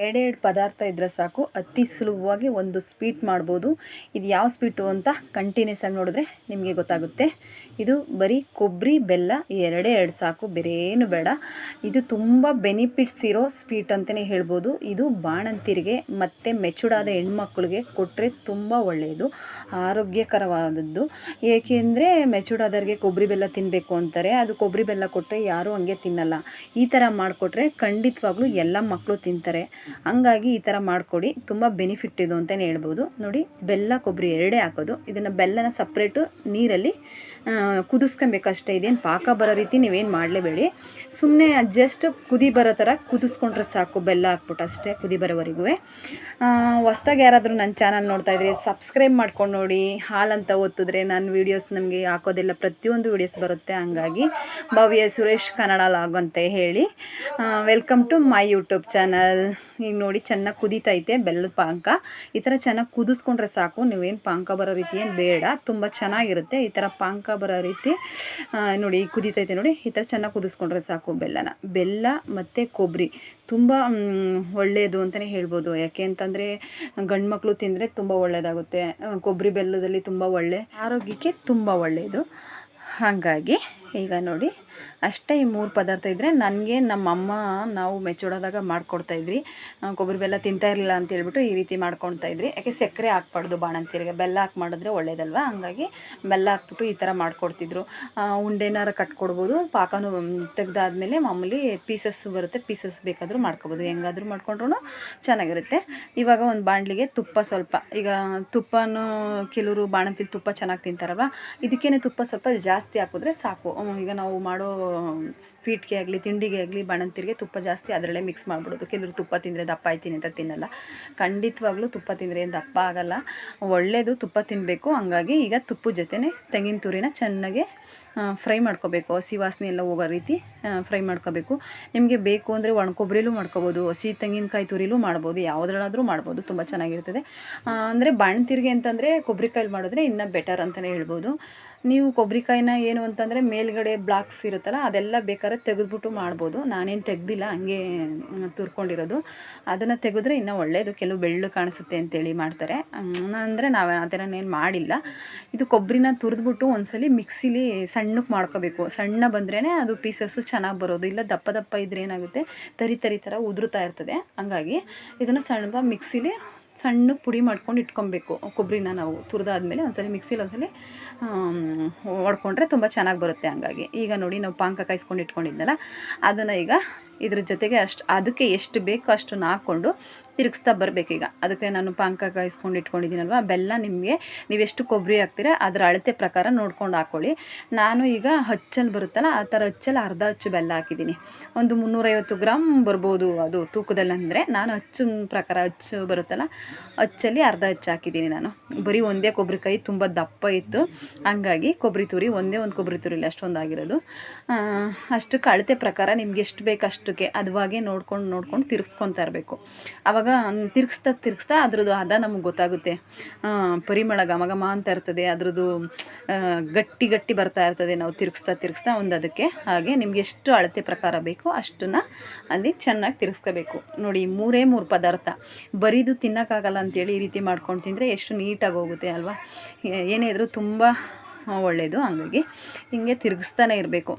ಎರಡೆರಡು ಪದಾರ್ಥ ಇದ್ದರೆ ಸಾಕು. ಅತಿ ಸುಲಭವಾಗಿ ಒಂದು ಸ್ವೀಟ್ ಮಾಡ್ಬೋದು. ಇದು ಯಾವ ಸ್ವೀಟು ಅಂತ ಕಂಟಿನ್ಯೂಸ್ ಆಗಿ ನೋಡಿದ್ರೆ ನಿಮಗೆ ಗೊತ್ತಾಗುತ್ತೆ. ಇದು ಬರೀ ಕೊಬ್ಬರಿ ಬೆಲ್ಲ, ಎರಡೇ ಎರಡು ಸಾಕು ಬೇರೆ ಬೇಡ. ಇದು ತುಂಬ ಬೆನಿಫಿಟ್ಸ್ ಇರೋ ಸ್ವೀಟ್ ಅಂತಲೇ ಹೇಳ್ಬೋದು. ಇದು ಬಾಣಂತಿರಿಗೆ ಮತ್ತು ಮೆಚುಡಾದ ಹೆಣ್ಮಕ್ಳಿಗೆ ಕೊಟ್ಟರೆ ತುಂಬ ಒಳ್ಳೆಯದು ಆರೋಗ್ಯಕರವಾದದ್ದು. ಏಕೆಂದರೆ ಮೆಚುಡಾದವ್ರಿಗೆ ಕೊಬ್ಬರಿ ಬೆಲ್ಲ ತಿನ್ನಬೇಕು ಅಂತಾರೆ. ಅದು ಕೊಬ್ಬರಿ ಬೆಲ್ಲ ಕೊಟ್ಟರೆ ಯಾರೂ ಹಂಗೆ ತಿನ್ನಲ್ಲ. ಈ ಥರ ಮಾಡಿಕೊಟ್ರೆ ಖಂಡಿತವಾಗ್ಲೂ ಎಲ್ಲ ಮಕ್ಕಳು ತಿಂತಾರೆ. ಹಂಗಾಗಿ ಈ ಥರ ಮಾಡಿಕೊಡಿ. ತುಂಬ ಬೆನಿಫಿಟ್ ಇದು ಅಂತಲೇ ಹೇಳ್ಬೋದು. ನೋಡಿ, ಬೆಲ್ಲ, ಕೊಬ್ಬರಿ ಎರಡೇ ಹಾಕೋದು. ಇದನ್ನು ಬೆಲ್ಲನ ಸಪ್ರೇಟು ನೀರಲ್ಲಿ ಕುದಿಸ್ಕೊಬೇಕಷ್ಟೇ ಇದೇನು ಪಾಕ ಬರೋ ರೀತಿ ನೀವೇನು ಮಾಡಲೇಬೇಡಿ. ಸುಮ್ಮನೆ ಜಸ್ಟ್ ಕುದಿ ಬರೋ ಥರ ಕುದಿಸ್ಕೊಂಡ್ರೆ ಸಾಕು, ಬೆಲ್ಲ ಹಾಕ್ಬಿಟ್ಟು ಅಷ್ಟೇ ಕುದಿ ಬರೋವರೆಗೂ ಹೊಸ್ದಾಗಿ ಯಾರಾದರೂ ನನ್ನ ಚಾನಲ್ ನೋಡ್ತಾ ಇದ್ರೆ ಸಬ್ಸ್ಕ್ರೈಬ್ ಮಾಡ್ಕೊಂಡು ನೋಡಿ. ಹಾಲಂತ ಒತ್ತಿದ್ರೆ ನನ್ನ ವೀಡಿಯೋಸ್ ನಮಗೆ ಹಾಕೋದೆಲ್ಲ ಪ್ರತಿಯೊಂದು ವೀಡಿಯೋಸ್ ಬರುತ್ತೆ, ಹಂಗಾಗಿ ಭವ್ಯ ಸುರೇಶ್ ಕನ್ನಡ ಲಾಗ್ ಅಂತ ಹೇಳಿ. Welcome to my YouTube channel ಈಗ ನೋಡಿ ಚೆನ್ನಾಗಿ ಕುದೀತೈತೆ ಬೆಲ್ಲದ ಪಾಂಕ. ಈ ಥರ ಚೆನ್ನಾಗಿ ಕುದಿಸ್ಕೊಂಡ್ರೆ ಸಾಕು, ನೀವೇನು ಪಾಂಕ ಬರೋ ರೀತಿ ಏನು ಬೇಡ. ತುಂಬ ಚೆನ್ನಾಗಿರುತ್ತೆ. ಈ ಥರ ಪಾಂಕ ಬರೋ ರೀತಿ ನೋಡಿ ಕುದೀತೈತೆ ನೋಡಿ, ಈ ಥರ ಚೆನ್ನಾಗಿ ಕುದಿಸ್ಕೊಂಡ್ರೆ ಸಾಕು ಬೆಲ್ಲನ. ಬೆಲ್ಲ ಮತ್ತು ಕೊಬ್ಬರಿ ತುಂಬ ಒಳ್ಳೆಯದು ಅಂತಲೇ ಹೇಳ್ಬೋದು. ಯಾಕೆ ಅಂತಂದರೆ, ಗಂಡು ಮಕ್ಕಳು ತಿಂದರೆ ತುಂಬ ಒಳ್ಳೆಯದಾಗುತ್ತೆ ಕೊಬ್ಬರಿ ಬೆಲ್ಲದಲ್ಲಿ ತುಂಬ ಒಳ್ಳೆ, ಆರೋಗ್ಯಕ್ಕೆ ತುಂಬ ಒಳ್ಳೆಯದು ಹಾಗಾಗಿ ಈಗ ನೋಡಿ, ಅಷ್ಟೇ ಈ ಮೂರು ಪದಾರ್ಥ ಇದ್ದರೆ ನನಗೆ ನಮ್ಮಮ್ಮ ನಾವು ಮೆಚ್ಚೋಡೋದಾಗ ಮಾಡ್ಕೊಡ್ತಾಯಿದ್ವಿ ಕೊಬ್ಬರಿ ಬೆಲ್ಲ ತಿಂತಾ ಇರಲಿಲ್ಲ ಅಂತ ಹೇಳ್ಬಿಟ್ಟು ಈ ರೀತಿ ಮಾಡ್ಕೊಳ್ತಾ ಇದ್ರಿ. ಯಾಕೆ ಸಕ್ಕರೆ ಹಾಕ್ಬಾರ್ದು ಬಾಣಂತಿರಿಗೆ ಬೆಲ್ಲ ಹಾಕಿ ಮಾಡಿದ್ರೆ ಒಳ್ಳೇದಲ್ವ? ಹಂಗಾಗಿ ಬೆಲ್ಲ ಹಾಕ್ಬಿಟ್ಟು ಈ ಥರ ಮಾಡ್ಕೊಡ್ತಿದ್ರು. ಉಂಡೆನಾರ ಕಟ್ಕೊಡ್ಬೋದು. ಪಾಕನು ತೆಗ್ದಾದ್ಮೇಲೆ ಮಾಮೂಲಿ ಪೀಸಸ್ ಬರುತ್ತೆ. ಪೀಸಸ್ ಬೇಕಾದರೂ ಮಾಡ್ಕೊಬೋದು. ಹೆಂಗಾದರೂ ಮಾಡ್ಕೊಂಡ್ರು ಚೆನ್ನಾಗಿರುತ್ತೆ. ಇವಾಗ ಒಂದು ಬಾಣಲಿಗೆ ತುಪ್ಪ ಸ್ವಲ್ಪ. ಈಗ ತುಪ್ಪನೂ ಕೆಲವರು ಬಾಣಂತಿ ತುಪ್ಪ ಚೆನ್ನಾಗಿ ತಿಂತಾರಲ್ವ? ಇದಕ್ಕೇನೆ ತುಪ್ಪ ಸ್ವಲ್ಪ ಜಾಸ್ತಿ ಹಾಕಿದ್ರೆ ಸಾಕು. ಈಗ ನಾವು ಮಾಡೋ ಸ್ವೀಟ್ಗೆ ಆಗಲಿ, ತಿಂಡಿಗೆ ಆಗಲಿ, ಬಾಣಂತಿರಿಗೆ ತುಪ್ಪ ಜಾಸ್ತಿ ಅದರಲ್ಲೇ ಮಿಕ್ಸ್ ಮಾಡಿಬಿಡೋದು. ಕೆಲವರು ತುಪ್ಪ ತಿಂದರೆ ದಪ್ಪ ಆಯ್ತೀನಿ ಅಂತ ತಿನ್ನಲ್ಲ. ಖಂಡಿತವಾಗ್ಲೂ ತುಪ್ಪ ತಿಂದರೆ ಏನು ದಪ್ಪ ಆಗಲ್ಲ. ಒಳ್ಳೆಯದು ತುಪ್ಪ ತಿನ್ನಬೇಕು ಹಂಗಾಗಿ ಈಗ ತುಪ್ಪದ ಜೊತೆನೇ ತೆಂಗಿನ ತುರಿನ ಚೆನ್ನಾಗಿ ಫ್ರೈ ಮಾಡ್ಕೋಬೇಕು. ಹಸಿ ವಾಸನೆ ಎಲ್ಲ ಹೋಗೋ ರೀತಿ ಫ್ರೈ ಮಾಡ್ಕೋಬೇಕು. ನಿಮಗೆ ಬೇಕು ಅಂದರೆ ಒಣಕೊಬ್ಬರಿಲೂ ಮಾಡ್ಕೋಬೋದು. ಹಸಿ ತೆಂಗಿನಕಾಯಿ ತುರಿಲೂ ಮಾಡ್ಬೋದು. ಯಾವುದ್ರಲ್ಲಾದರೂ ಮಾಡ್ಬೋದು. ತುಂಬ ಚೆನ್ನಾಗಿರ್ತದೆ. ಅಂದರೆ ಬಾಣಂತಿರಿಗೆ ಅಂತಂದರೆ ಕೊಬ್ಬರಿಕಾಯಲ್ಲಿ ಮಾಡಿದ್ರೆ ಇನ್ನೂ ಬೆಟರ್ ಅಂತಲೇ ಹೇಳ್ಬೋದು. ನೀವು ಕೊಬ್ಬರಿಕಾಯಿನ ಏನು ಅಂತಂದರೆ ಮೇಲ್ಗಡೆ ಬ್ಲಾಕ್ಸ್ ಇರುತ್ತಲ್ಲ, ಅದೆಲ್ಲ ಬೇಕಾದ್ರೆ ತೆಗೆದ್ಬಿಟ್ಟು ಮಾಡ್ಬೋದು. ನಾನೇನು ತೆಗ್ದಿಲ್ಲ, ಹಂಗೆ ತುರ್ಕೊಂಡಿರೋದು. ಅದನ್ನು ತೆಗೆದ್ರೆ ಇನ್ನೂ ಒಳ್ಳೆಯದು ಕೆಲವು ಬೆಳ್ಳು ಕಾಣಿಸುತ್ತೆ ಅಂತೇಳಿ ಮಾಡ್ತಾರೆ. ಅಂದರೆ ನಾವು ಆ ಥರನೇನು ಮಾಡಿಲ್ಲ. ಇದು ಕೊಬ್ಬರಿನ ತುರಿದ್ಬಿಟ್ಟು ಒಂದ್ಸಲಿ ಮಿಕ್ಸಿಲಿ ಸಣ್ಣಕ್ಕೆ ಮಾಡ್ಕೋಬೇಕು. ಸಣ್ಣ ಬಂದ್ರೇ ಅದು ಪೀಸಸ್ಸು ಚೆನ್ನಾಗಿ ಬರೋದು. ಇಲ್ಲ ದಪ್ಪ ದಪ್ಪ ಇದ್ರೆ ಏನಾಗುತ್ತೆ, ತರಿ ತರಿ ಥರ ಉದುರುತ್ತಾ ಇರ್ತದೆ. ಹಂಗಾಗಿ ಇದನ್ನು ಸಣ್ಣ ಮಿಕ್ಸಿಲಿ ಸಣ್ಣಕ್ಕೆ ಪುಡಿ ಮಾಡ್ಕೊಂಡು ಇಟ್ಕೊಬೇಕು. ಕೊಬ್ಬರಿನ ನಾವು ತುರಿದಾದ್ಮೇಲೆ ಒಂದ್ಸಲ ಮಿಕ್ಸಿಲಿ ಒಂದ್ಸಲ ಹೊಡ್ಕೊಂಡ್ರೆ ತುಂಬ ಚೆನ್ನಾಗಿ ಬರುತ್ತೆ ಹಂಗಾಗಿ. ಈಗ ನೋಡಿ, ನಾವು ಪಾಕ ಕಾಯಿಸ್ಕೊಂಡು ಇಟ್ಕೊಂಡಿದ್ನಲ್ಲ, ಅದನ್ನು ಈಗ ಇದ್ರ ಜೊತೆಗೆ ಅಷ್ಟು, ಅದಕ್ಕೆ ಎಷ್ಟು ಬೇಕೋ ಅಷ್ಟನ್ನು ಹಾಕ್ಕೊಂಡು ತಿರುಗಿಸ್ತಾ ಬರಬೇಕು ಈಗ. ಅದಕ್ಕೆ ನಾನು ಪಾಕ ಕಾಯಿಸ್ಕೊಂಡು ಇಟ್ಕೊಂಡಿದ್ದೀನಲ್ವ, ಬೆಲ್ಲ ನಿಮಗೆ ನೀವೆಷ್ಟು ಕೊಬ್ಬರಿ ಹಾಕ್ತೀರಾ ಅದರ ಅಳತೆ ಪ್ರಕಾರ ನೋಡ್ಕೊಂಡು ಹಾಕ್ಕೊಳ್ಳಿ ನಾನು ಈಗ ಹಚ್ಚಲು ಬರುತ್ತಲ್ಲ, ಆ ಥರ ಹಚ್ಚಲ್ಲಿ ಅರ್ಧ ಹಚ್ಚು ಬೆಲ್ಲ ಹಾಕಿದ್ದೀನಿ. ಒಂದು ಮುನ್ನೂರೈವತ್ತು ಗ್ರಾಮ್ ಬರ್ಬೋದು ಅದು ತೂಕದಲ್ಲಿ ಅಂದರೆ. ನಾನು ಹಚ್ಚು ಪ್ರಕಾರ ಹಚ್ಚು ಬರುತ್ತಲ್ಲ, ಹಚ್ಚಲ್ಲಿ ಅರ್ಧ ಹಚ್ಚು ಹಾಕಿದ್ದೀನಿ ನಾನು. ಬರೀ ಒಂದೇ ಕೊಬ್ಬರಿಕಾಯಿ ತುಂಬ ದಪ್ಪ ಇತ್ತು. ಹಂಗಾಗಿ ಕೊಬ್ಬರಿ ತುರಿ, ಒಂದೇ ಒಂದು ಕೊಬ್ಬರಿ ತುರಿಲಿ ಅಷ್ಟೊಂದಾಗಿರೋದು. ಅಷ್ಟಕ್ಕೆ ಅಳತೆ ಪ್ರಕಾರ ನಿಮ್ಗೆ ಎಷ್ಟು ಬೇಕು ಅಷ್ಟಕ್ಕೆ ಅದುವಾಗೆ ನೋಡ್ಕೊಂಡು ನೋಡ್ಕೊಂಡು ತಿರ್ಗಿಸ್ಕೊತಾ ಇರಬೇಕು. ಆವಾಗ ತಿರ್ಗಿಸ್ತಾ ತಿರ್ಗಿಸ್ತಾ ಅದ್ರದ್ದು ಹದ ನಮಗೆ ಗೊತ್ತಾಗುತ್ತೆ. ಪರಿಮಳ ಘಮ ಅಂತ ಇರ್ತದೆ, ಅದ್ರದ್ದು ಗಟ್ಟಿ ಗಟ್ಟಿ ಬರ್ತಾ ಇರ್ತದೆ. ನಾವು ತಿರ್ಗಿಸ್ತಾ ತಿರ್ಗಿಸ್ತಾ ಒಂದು ಅದಕ್ಕೆ ಹಾಗೆ ನಿಮ್ಗೆ ಎಷ್ಟು ಅಳತೆ ಪ್ರಕಾರ ಬೇಕೋ ಅಷ್ಟನ್ನು ಅಲ್ಲಿ ಚೆನ್ನಾಗಿ ತಿರ್ಗಿಸ್ಕೋಬೇಕು. ನೋಡಿ, ಮೂರೇ ಮೂರು ಪದಾರ್ಥ. ಬರೀದು ತಿನ್ನೋಕ್ಕಾಗಲ್ಲ ಅಂತೇಳಿ ಈ ರೀತಿ ಮಾಡ್ಕೊಂಡು ತಿಂದರೆ ಎಷ್ಟು ನೀಟಾಗಿ ಹೋಗುತ್ತೆ ಅಲ್ವಾ? ಏನೇ ಇದ್ರೂ ತುಂಬ ಒಳ್ಳೆಯದು ಹಂಗಾಗಿ ಹಿಂಗೆ ತಿರುಗಿಸ್ತಾನೆ ಇರಬೇಕು.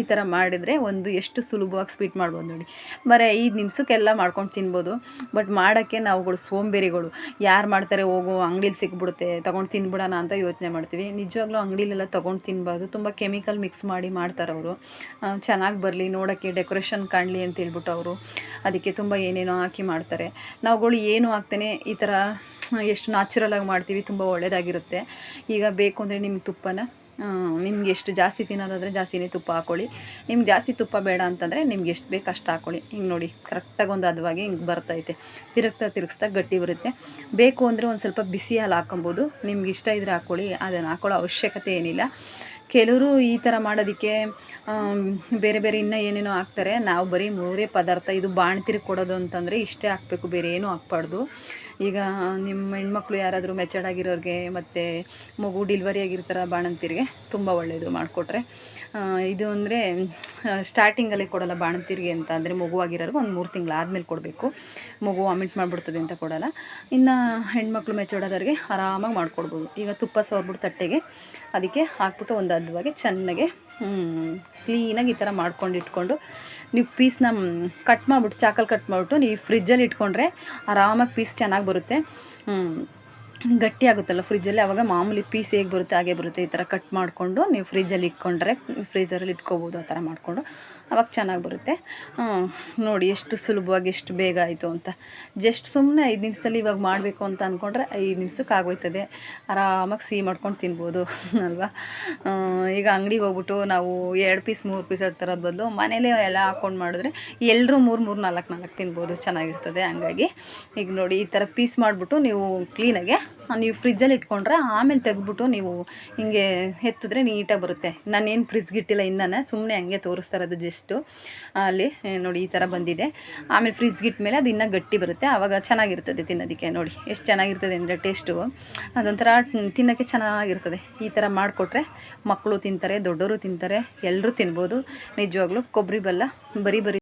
ಈ ಥರ ಮಾಡಿದರೆ ಒಂದು ಎಷ್ಟು ಸುಲಭವಾಗಿ ಸ್ವೀಟ್ ಮಾಡ್ಬೋದು ನೋಡಿ. ಬರೀ ಐದು ನಿಮಿಷಕ್ಕೆಲ್ಲ ಮಾಡ್ಕೊಂಡು ತಿನ್ಬೋದು. ಬಟ್ ಮಾಡೋಕ್ಕೆ ನಾವುಗಳು ಸೋಂಬೇರಿಗಳು. ಯಾರು ಮಾಡ್ತಾರೆ ಹೋಗೋ, ಅಂಗಡೀಲಿ ಸಿಕ್ಬಿಡುತ್ತೆ, ತೊಗೊಂಡು ತಿನ್ಬಿಡೋಣ ಅಂತ ಯೋಚನೆ ಮಾಡ್ತೀವಿ. ನಿಜವಾಗ್ಲೂ ಅಂಗಡೀಲೆಲ್ಲ ತೊಗೊಂಡು ತಿನ್ಬಾರ್ದು. ತುಂಬ ಕೆಮಿಕಲ್ ಮಿಕ್ಸ್ ಮಾಡಿ ಮಾಡ್ತಾರೆ ಅವರು. ಚೆನ್ನಾಗಿ ಬರಲಿ, ನೋಡೋಕ್ಕೆ ಡೆಕೋರೇಷನ್ ಕಾಣಲಿ ಅಂತ ಹೇಳ್ಬಿಟ್ಟು ಅವರು ಅದಕ್ಕೆ ತುಂಬ ಏನೇನೋ ಹಾಕಿ ಮಾಡ್ತಾರೆ. ನಾವುಗಳು ಏನು ಹಾಕ್ತೇನೆ, ಈ ಥರ ಎಷ್ಟು ನ್ಯಾಚುರಲಾಗಿ ಮಾಡ್ತೀವಿ, ತುಂಬ ಒಳ್ಳೆಯದಾಗಿರುತ್ತೆ ಈಗ ಬೇಕು ಅಂದರೆ ನಿಮ್ಗೆ ತುಪ್ಪನ ನಿಮ್ಗೆ ಎಷ್ಟು ಜಾಸ್ತಿ ತಿನ್ನೋದಾದರೆ ಜಾಸ್ತಿನೇ ತುಪ್ಪ ಹಾಕ್ಕೊಳ್ಳಿ ನಿಮ್ಗೆ ಜಾಸ್ತಿ ತುಪ್ಪ ಬೇಡ ಅಂತಂದರೆ ನಿಮ್ಗೆ ಎಷ್ಟು ಬೇಕು ಅಷ್ಟು ಹಾಕ್ಕೊಳ್ಳಿ ಹಿಂಗೆ ನೋಡಿ ಕರೆಕ್ಟಾಗಿ ಒಂದು ಹದವಾಗಿ ಹಿಂಗೆ ಬರ್ತೈತೆ. ತಿರುಗ್ತಾ ತಿರುಗಿಸ್ತಾ ಗಟ್ಟಿ ಬರುತ್ತೆ. ಬೇಕು ಅಂದರೆ ಒಂದು ಸ್ವಲ್ಪ ಬಿಸಿ ಹಾಲು ಹಾಕೊಬೋದು ನಿಮ್ಗೆ ಇಷ್ಟ ಇದ್ದರೆ ಹಾಕ್ಕೊಳ್ಳಿ ಅದನ್ನು ಹಾಕೊಳ್ಳೋ ಅವಶ್ಯಕತೆ ಏನಿಲ್ಲ. ಕೆಲವರು ಈ ಥರ ಮಾಡೋದಕ್ಕೆ ಬೇರೆ ಬೇರೆ ಇನ್ನೂ ಏನೇನೋ ಹಾಕ್ತಾರೆ. ನಾವು ಬರೀ ಮೂರೇ ಪದಾರ್ಥ, ಇದು ಬಾಣ್ತಿರು ಕೊಡೋದು ಅಂತಂದರೆ ಇಷ್ಟೇ ಹಾಕಬೇಕು. ಬೇರೆ ಏನೂ ಹಾಕ್ಬಾರ್ದು. ಈಗ ನಿಮ್ಮ ಹೆಣ್ಮಕ್ಳು ಯಾರಾದರೂ ಮೆಚರ್ಡ್ ಆಗಿರೋರಿಗೆ ಮತ್ತು ಮಗು ಡಿಲ್ವರಿ ಆಗಿರ್ತಾರೆ ಬಾಣಂತಿರಿಗೆ ತುಂಬ ಒಳ್ಳೆಯದು ಮಾಡಿಕೊಟ್ರೆ. ಇದು ಅಂದರೆ ಸ್ಟಾರ್ಟಿಂಗಲ್ಲೇ ಕೊಡಲ್ಲ ಬಾಣಂತಿರಿಗೆ ಅಂತ ಅಂದರೆ ಮಗು ಆಗಿರೋರ್ಗು ಒಂದು ಮೂರು ತಿಂಗಳು ಆದಮೇಲೆ ಕೊಡಬೇಕು. ಮಗು ವಾಮಿಟ್ ಮಾಡಿಬಿಡ್ತದೆ ಅಂತ ಕೊಡಲ್ಲ. ಇನ್ನು ಹೆಣ್ಮಕ್ಳು ಮೆಚ್ಚೋಡೋದವ್ರಿಗೆ ಆರಾಮಾಗಿ ಮಾಡ್ಕೊಡ್ಬೋದು. ಈಗ ತುಪ್ಪ ಸೋರ್ಬಿಟ್ಟು ತಟ್ಟೆಗೆ ಅದಕ್ಕೆ ಹಾಕ್ಬಿಟ್ಟು ಒಂದು ಅದ್ವಾಗೆ ಚೆನ್ನಾಗೆ ಕ್ಲೀನಾಗಿ ಈ ಥರ ಮಾಡ್ಕೊಂಡು ಇಟ್ಕೊಂಡು ನೀವು ಪೀಸ್ನ ಕಟ್ ಮಾಡಿಬಿಟ್ಟು, ಚಾಕಲ್ ಕಟ್ ಮಾಡಿಬಿಟ್ಟು ನೀವು ಫ್ರಿಜ್ಜಲ್ಲಿ ಇಟ್ಕೊಂಡ್ರೆ ಆರಾಮಾಗಿ ಪೀಸ್ ಚೆನ್ನಾಗಿ ಬರುತ್ತೆ. ಗಟ್ಟಿ ಆಗುತ್ತಲ್ಲ ಫ್ರಿಜ್ಜಲ್ಲಿ ಆವಾಗ ಮಾಮೂಲಿ ಪೀಸ್ ಹೇಗೆ ಬರುತ್ತೆ, ಹಾಗೆ ಬರುತ್ತೆ ಈ ಥರ ಕಟ್ ಮಾಡಿಕೊಂಡು ನೀವು ಫ್ರಿಜ್ಜಲ್ಲಿ ಇಟ್ಕೊಂಡ್ರೆ ಫ್ರೀಝರಲ್ಲಿ ಇಟ್ಕೋಬೋದು ಆ ಥರ ಮಾಡಿಕೊಂಡು ಅವಾಗ ಚೆನ್ನಾಗಿ ಬರುತ್ತೆ. ನೋಡಿ ಎಷ್ಟು ಸುಲಭವಾಗಿ ಎಷ್ಟು ಬೇಗ ಆಯಿತು ಅಂತ. ಜಸ್ಟ್ ಸುಮ್ಮನೆ ಐದು ನಿಮಿಷದಲ್ಲಿ ಇವಾಗ ಮಾಡಬೇಕು ಅಂತ ಅಂದ್ಕೊಂಡ್ರೆ ಐದು ನಿಮಿಷಕ್ಕೆ ಆಗೋಯ್ತದೆ. ಆರಾಮಾಗಿ ಸಿಹಿ ಮಾಡ್ಕೊಂಡು ತಿನ್ಬೋದು ಅಲ್ವಾ? ಈಗ ಅಂಗಡಿಗೆ ಹೋಗ್ಬಿಟ್ಟು ನಾವು ಎರಡು ಪೀಸ್ ಮೂರು ಪೀಸ್ ತರೋದು ಬದಲು ಮನೇಲೇ ಎಲ್ಲ ಹಾಕ್ಕೊಂಡು ಮಾಡಿದ್ರೆ ಎಲ್ಲರೂ ಮೂರು ಮೂರು, ನಾಲ್ಕು ನಾಲ್ಕು ತಿನ್ಬೋದು. ಚೆನ್ನಾಗಿರ್ತದೆ ಹಂಗಾಗಿ. ಈಗ ನೋಡಿ ಈ ಥರ ಪೀಸ್ ಮಾಡಿಬಿಟ್ಟು ನೀವು ಕ್ಲೀನಾಗೆ ನೀವು ಫ್ರಿಜ್ಜಲ್ಲಿ ಇಟ್ಕೊಂಡ್ರೆ ಆಮೇಲೆ ತೆಗೆದ್ಬಿಟ್ಟು ನೀವು ಹಿಂಗೆ ಎತ್ತಿದ್ರೆ ನೀಟಾಗಿ ಬರುತ್ತೆ. ನಾನೇನು ಫ್ರಿಜ್ಗೆ ಇಟ್ಟಿಲ್ಲ ಇನ್ನೂ ಸುಮ್ಮನೆ ಹಂಗೆ ತೋರಿಸ್ತಾ ಇರೋದು ಜಸ್ಟು ಅಲ್ಲಿ ನೋಡಿ ಈ ಥರ ಬಂದಿದೆ. ಆಮೇಲೆ ಫ್ರಿಜ್ಗೆ ಇಟ್ಮೇಲೆ ಅದು ಇನ್ನೂ ಗಟ್ಟಿ ಬರುತ್ತೆ. ಆವಾಗ ಚೆನ್ನಾಗಿರ್ತದೆ ತಿನ್ನೋದಕ್ಕೆ, ನೋಡಿ. ಎಷ್ಟು ಚೆನ್ನಾಗಿರ್ತದೆ ಅಂದರೆ ಟೇಸ್ಟು. ಅದೊಂಥರ ತಿನ್ನೋಕ್ಕೆ ಚೆನ್ನಾಗಿರ್ತದೆ. ಈ ಥರ ಮಾಡಿಕೊಟ್ರೆ ಮಕ್ಕಳು ತಿಂತಾರೆ, ದೊಡ್ಡವರು ತಿಂತಾರೆ, ಎಲ್ಲರೂ ತಿನ್ಬೋದು. ನಿಜವಾಗ್ಲೂ ಕೊಬ್ಬರಿ ಬೆಲ್ಲ, ಬರೀ ಬರೀ